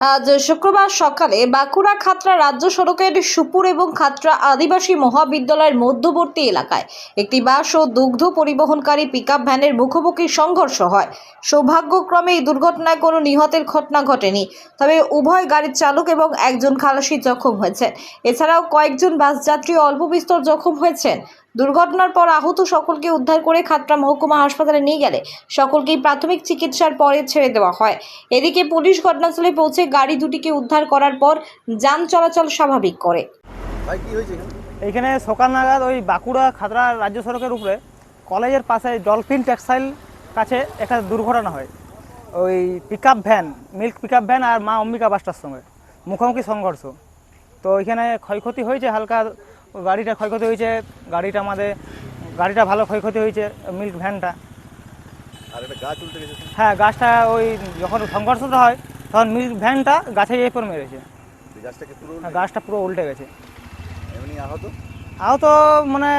আজ শুক্রবার সকালে বাঁকুড়া খাতড়া রাজ্য সড়কের সুপুর এবং খাতড়া আদিবাসী মহাবিদ্যালয়ের মধ্যবর্তী এলাকায় একটি বাস ও দুগ্ধ পরিবহনকারী পিকআপ ভ্যানের মুখোমুখি সংঘর্ষ হয়। সৌভাগ্যক্রমে এই দুর্ঘটনায় কোনো নিহতের ঘটনা ঘটেনি। তবে উভয় গাড়ির চালক এবং একজন খালাসি জখম হয়েছেন। এছাড়াও কয়েকজন বাস যাত্রী অল্প বিস্তর জখম হয়েছেন। দুর্ঘটনার পর আহত সকলকে উদ্ধার করে খাতড়া মহকুমা হাসপাতালে নিয়ে গেলে সকলকেই প্রাথমিক চিকিৎসার পরে ছেড়ে দেওয়া হয়। এদিকে পুলিশ ঘটনাস্থলে পৌঁছে গাড়ি দুটিকে উদ্ধার করার পর যান চলাচল স্বাভাবিক করে। এখানে? সকাল নাগাদ ওই বাঁকুড়া খাতড়া রাজ্য সড়কের উপরে কলেজের পাশে ডলফিন টেক্সটাইল কাছে একটা দুর্ঘটনা হয়। ওই pick van milk pick van আর মা অম্বিকা বাসটার সঙ্গে। মুখোমুখি সংঘর্ষ। তো এখানে ক্ষয়ক্ষতি হয়েছে হালকা গাড়িটা ক্ষয়ক্ষতি হয়েছে গাড়িটা আমাদের গাড়িটা ভালো ক্ষয়ক্ষতি হয়েছে মিল্ক ভ্যানটা একটা হ্যাঁ গাছটা ওই যখন সংঘর্ষটা হয় তখন মিল্ক ভ্যানটা গাছে মেরেছে। এই পুরো হ্যাঁ, গাছটা পুরো উল্টে গেছে। আহত? মানে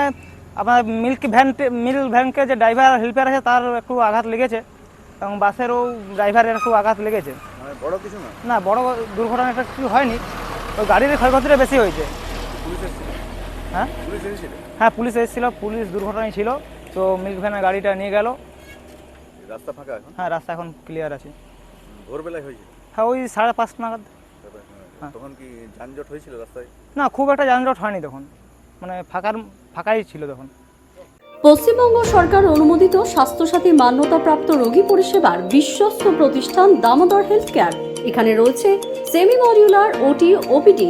আপনার মিল্ক ভ্যান মিল্ক ভ্যানকে যে ড্রাইভার হেল্পার আছে তার একটু আঘাত লেগেছে। এবং বাসেরও ড্রাইভারের একটু আঘাত লেগেছে। মানে বড় কিছু না? বড় দুর্ঘটনাটা কিছু হয়নি। ওই গাড়ির ক্ষয়ক্ষতিটা বেশি হয়েছে। হ্যাঁ? পুলিশ এসেছিল? হ্যাঁ পুলিশ এসেছিল পুলিশ দুর্ঘটনায় ছিল তো মিল্ক ভ্যানের গাড়িটা নিয়ে গেল। রাস্তা ফাঁকা এখন? হ্যাঁ রাস্তা এখন ক্লিয়ার আছে। ভোরবেলায় হয়েছে হ্যাঁ ওই সাড়ে পাঁচ নাগাদ। হ্যাঁ। তখন কি যানজট হয়েছিল রাস্তায়? না খুব একটা যানজট হয়নি তখন। মানে ফাঁকার ফাঁকাই ছিল তখন। পশ্চিমবঙ্গ সরকার অনুমোদিত স্বাস্থ্যসাথী মান্যতাপ্রাপ্ত রোগী পরিষেবার বিশ্বস্ত প্রতিষ্ঠান দামোদর হেলথ কেয়ার। এখানে রয়েছে semi modular OT OPD